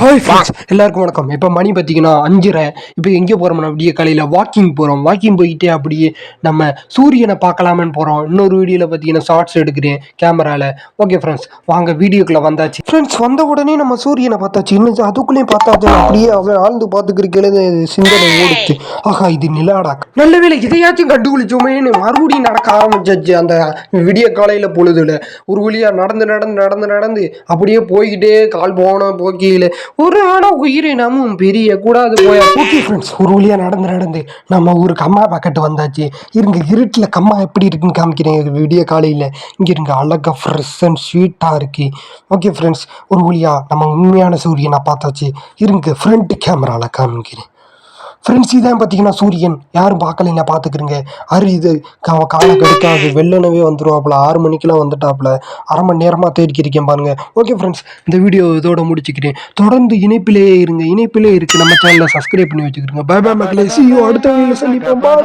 Hi friends எல்லாருக்கும் வணக்கம். இப்போ மணி பார்த்தீங்கன்னா அஞ்சரை. இப்போ எங்கே போகிறோம்னா விடிய காலையில் வாக்கிங் போகிறோம் வாக்கிங் போயிட்டே அப்படியே நம்ம சூரியனை பார்க்கலாமேன்னு போகிறோம் இன்னொரு வீடியோவில் பார்த்தீங்கன்னா ஷார்ட்ஸ் எடுக்கிறேன் கேமராவில் ஓகே ஃப்ரெண்ட்ஸ் வாங்க வீடியோக்குள்ளே வந்தாச்சு. ஃப்ரெண்ட்ஸ் வந்த உடனே நம்ம சூரியனை பார்த்தாச்சு. இன்னும் அதுக்குள்ளேயும் பார்த்தாச்சு. அப்படியே அவன் ஆழ்ந்து பார்த்துக்கிறக்கே சிந்தனை ஓடுச்சு. ஆஹா இது நிலாடா. நல்ல வேலை இதையாச்சும் கண்டுபிடிச்சோமேன்னு மறுபடியும் நடக்க ஆரம்பிச்சாச்சு அந்த விடிய காலையில் பொழுதுல. ஒரு வழியாக நடந்து நடந்து நடந்து நடந்து அப்படியே போய்கிட்டே கால் போன போக்கியில் ஒரு ஆட உயிரினமும் பெரிய கூடாது போய். ஓகே ஃப்ரெண்ட்ஸ் ஒரு வழியாக நடந்து நடந்து நம்ம ஊருக்கு அம்மா பக்கத்து வந்தாச்சு. இருங்க இருட்டில் கம்மா எப்படி இருக்குன்னு காமிக்கிறேன். விடிய காலையில் இங்கே இருங்க அழகாக ஃப்ரெஷ் அண்ட் ஸ்வீட்டாக இருக்கு. ஓகே ஃப்ரெண்ட்ஸ் ஒரு வழியாக நம்ம உண்மையான சூரியனை பார்த்தாச்சு. இருங்க ஃப்ரண்ட் கேமராவில் காமிக்கிறேன். ஃப்ரெண்ட்ஸ் இதான் பார்த்தீங்கன்னா சூரியன். யாரும் பார்க்கலைங்க பார்த்துக்கிறீங்க. அரு இது கா- காலை கெடுக்காது. வெள்ளனவே வந்துருவாப்புல. ஆறு மணிக்கெல்லாம் வந்துட்டாப்புல. அரை மணி நேரமாக தேடிக்கிருக்கேன் பாருங்க. ஓகே ஃப்ரெண்ட்ஸ் இந்த வீடியோ இதோட முடிச்சுக்கிறேன். தொடர்ந்து இணைப்பிலேயே இருங்க. இணைப்பிலே இருக்கு. நம்ம சேனலை சப்ஸ்கிரைப் பண்ணி வச்சுக்கிறோங்க பை பை மக்களே. சி அடுத்த வீடியோ சந்திப்போம்.